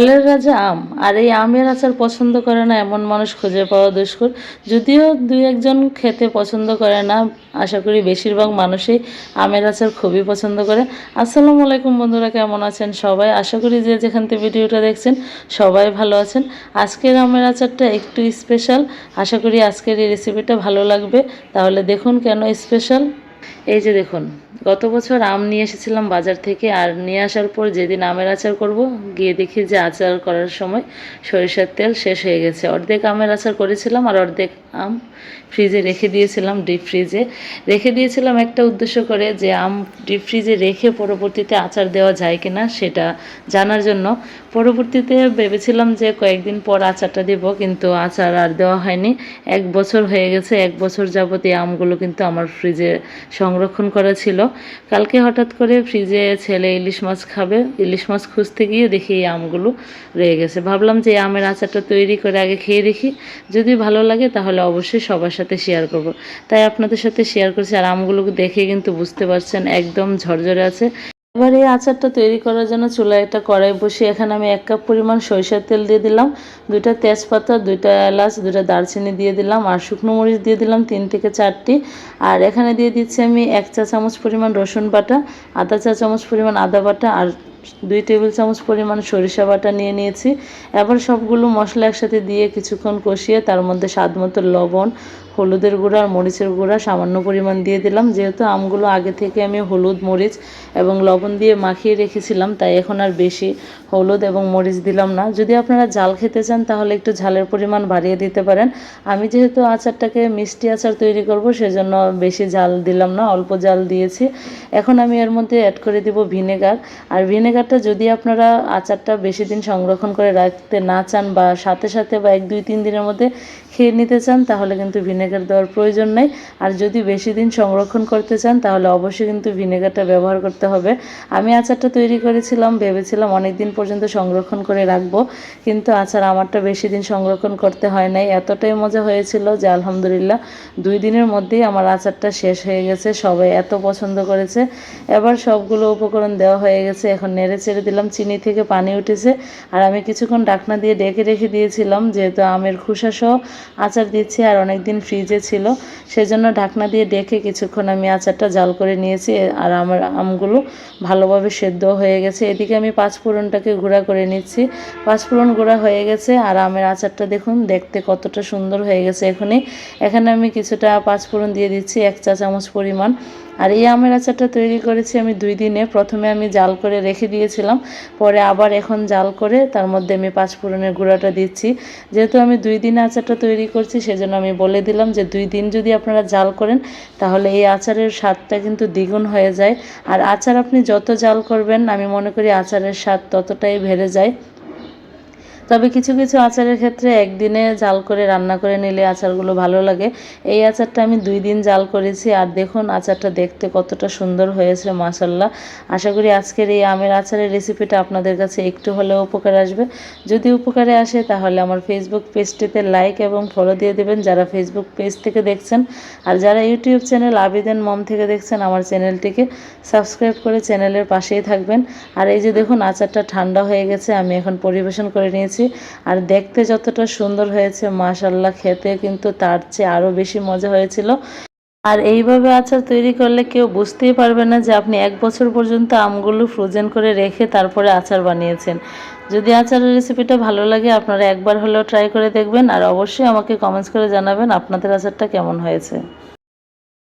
ফলের রাজা আম, আর এই আমের আচার পছন্দ করে না এমন মানুষ খুঁজে পাওয়া দুষ্কর। যদিও দুই একজন খেতে পছন্দ করে না, আশা করি বেশিরভাগ মানুষই আমের আচার খুবই পছন্দ করে। আসসালামু আলাইকুম বন্ধুরা, কেমন আছেন সবাই? আশা করি যে যেখান থেকে ভিডিওটা দেখছেন সবাই ভালো আছেন। আজকের আমের আচারটা একটু স্পেশাল আশা করি আজকের এই রেসিপিটা ভালো লাগবে। তাহলে দেখুন কেন স্পেশাল এই যে দেখুন, গত বছর আম নিয়ে এসেছিলাম বাজার থেকে, আর নিয়ে আসার পর যেদিন আমের আচার করব, গিয়ে দেখি যে আচার করার সময় সরিষার তেল শেষ হয়ে গেছে। অর্ধেক আমের আচার করেছিলাম আর অর্ধেক আম ফ্রিজে রেখে দিয়েছিলাম ডিপ ফ্রিজে রেখে দিয়েছিলাম একটা উদ্দেশ্য করে যে আম ডিপ ফ্রিজে রেখে পরবর্তীতে আচার দেওয়া যায় কিনা সেটা জানার জন্য। পরবর্তীতে ভেবেছিলাম যে কয়েকদিন পর আচারটা দেব, কিন্তু আচার আর দেওয়া হয়নি। এক বছর হয়ে গেছে, এক বছর যাবত এই আমগুলো কিন্তু আমার ফ্রিজে সংরক্ষণ করা ছিল। কালকে হঠাৎ করে ফ্রিজে ছেলে ইলিশ মাছ খাবে, ইলিশ মাছ খুঁজতে গিয়ে দেখি এই আমগুলো রয়ে গেছে। ভাবলাম যে আমের আচারটা তৈরি করে আগে খেয়ে দেখি। যদি ভালো লাগে তাহলে অবশ্যই সবার সাথে শেয়ার করব। তাই আপনাদের সাথে শেয়ার করছি আর আমগুলোকে দেখে কিন্তু বুঝতে পারছেন একদম ঝরঝরে আছে। এবার এই আচারটা তৈরি করার জন্য চুলায় একটা কড়াই বসিয়ে এখানে আমি এক কাপ পরিমাণ সরিষার তেল দিয়ে দিলাম, দুইটা তেজপাতা, দুইটা এলাচ, দুইটা দারচিনি দিয়ে দিলাম আর শুকনো মরিচ দিয়ে দিলাম তিন থেকে চারটি। আর এখানে দিয়ে দিচ্ছি আমি এক চা চামচ পরিমাণ রসুন বাটা, আধা চা চামচ পরিমাণ আদা বাটা আর দুই টেবিল চামচ পরিমাণ সরিষা বাটা নিয়ে নিয়েছি। এবার সবগুলো মশলা একসাথে দিয়ে কিছুক্ষণ কষিয়ে তার মধ্যে স্বাদ মতো লবণ, হলুদের গুঁড়া আর মরিচের গুঁড়া সামান্য পরিমাণ দিয়ে দিলাম। যেহেতু আমগুলো আগে থেকে আমি হলুদ, মরিচ এবং লবণ দিয়ে মাখিয়ে রেখেছিলাম, তাই এখন আর বেশি হলুদ এবং মরিচ দিলাম না। যদি আপনারা জাল খেতে চান, তাহলে একটু ঝালের পরিমাণ বাড়িয়ে দিতে পারেন। আমি যেহেতু আচারটাকে মিষ্টি আচার তৈরি করব, সেজন্য বেশি জাল দিলাম না, অল্প জাল দিয়েছি। এখন আমি এর মধ্যে অ্যাড করে দিব ভিনেগার আর ভিনেগারটা যদি আপনারা আচারটা বেশি দিন সংরক্ষণ করে রাখতে না চান বা সাথে সাথে বা এক, দুই, তিন দিনের মধ্যে খেয়ে নিতে চান, তাহলে কিন্তু ভিনেগার দেওয়ার প্রয়োজন নেই। আর যদি বেশি দিন সংরক্ষণ করতে চান, তাহলে অবশ্যই কিন্তু ভিনেগারটা ব্যবহার করতে হবে। আমি আচারটা তৈরি করেছিলাম, ভেবেছিলাম অনেক দিন পর্যন্ত সংরক্ষণ করে রাখব, কিন্তু আচার আমারটা বেশি দিন সংরক্ষণ করতে হয় নাই। এতটাই মজা হয়েছিল যে, আলহামদুলিল্লাহ, দুই দিনের মধ্যেই আমার আচারটা শেষ হয়ে গেছে, সবাই এত পছন্দ করেছে। এবার সবগুলো উপকরণ দেওয়া হয়ে গেছে, এখন নেড়ে চেড়ে দিলাম, চিনি থেকে পানি উঠেছে। আর আমি কিছুক্ষণ ডাকনা দিয়ে ডেকে রেখে দিয়েছিলাম, যেহেতু আমের খোসা সহ আচার দিচ্ছি আর অনেক দিন ফ্রিজে ছিল। সেজন্য ঢাকনা দিয়ে ডেকে কিছুক্ষণ আমি আচারটা জাল করে নিয়েছি আর আমার আমগুলো ভালোভাবে সেদ্ধ হয়ে গেছে। এদিকে আমি পাঁচফোড়নটাকে গুঁড়া করে নিচ্ছি। পাঁচফোড়ন গুঁড়া হয়ে গেছে আর আমের আচারটা দেখুন, দেখতে কতটা সুন্দর হয়ে গেছে এখনই। এখানে আমি কিছুটা পাঁচফোড়ন দিয়ে দিচ্ছি, এক চা চামচ পরিমাণ। আর এই আমের আচারটা তৈরি করেছি আমি দুই দিনে। প্রথমে আমি জাল করে রেখে দিয়েছিলাম, পরে আবার এখন জাল করে তার মধ্যে আমি পাঁচ ফোড়নের গুঁড়াটা দিচ্ছি। যেহেতু আমি দুই দিনে আচারটা তৈরি করছি, সেজন্য আমি বলে দিলাম যে দুই দিন যদি আপনারা জাল করেন, তাহলে এই আচারের স্বাদটা কিন্তু দ্বিগুণ হয়ে যায়। আর আচার আপনি যত জাল করবেন, আমি মনে করি আচারের স্বাদ ততটাই বেড়ে যায়। তবে কিছু কিছু আচারের ক্ষেত্রে একদিনে জাল করে রান্না করে নিলে আচারগুলো ভালো লাগে। এই আচারটা আমি দুই দিন জাল করেছি আর দেখুন আচারটা দেখতে কতটা সুন্দর হয়েছে মাসাল্লাহ আশা করি আজকের এই আমের আচারের রেসিপিটা আপনাদের কাছে একটু হলেও উপকার আসবে। যদি উপকারে আসে তাহলে আমার ফেসবুক পেজটিতে লাইক এবং ফলো দিয়ে দেবেন যারা ফেসবুক পেজ থেকে দেখছেন। আর যারা ইউটিউব চ্যানেল আবেদন মম থেকে দেখছেন, আমার চ্যানেলটিকে সাবস্ক্রাইব করে চ্যানেলের পাশেই থাকবেন। আর এই যে দেখুন আচারটা ঠান্ডা হয়ে গেছে, আমি এখন পরিবেশন করে নিয়েছি। আর দেখতে যতটা সুন্দর হয়েছে মাশাল্লাহ খেতে কিন্তু তার চেয়ে আরও বেশি মজা হয়েছিল। আর এইভাবে আচার তৈরি করলে কেউ বুঝতেই পারবে না যে আপনি এক বছর পর্যন্ত আমগুলো ফ্রোজেন করে রেখে তারপরে আচার বানিয়েছেন। যদি আচারের রেসিপিটা ভালো লাগে, আপনারা একবার হলেও ট্রাই করে দেখবেন। আর অবশ্যই আমাকে কমেন্টস করে জানাবেন আপনাদের আচারটা কেমন হয়েছে।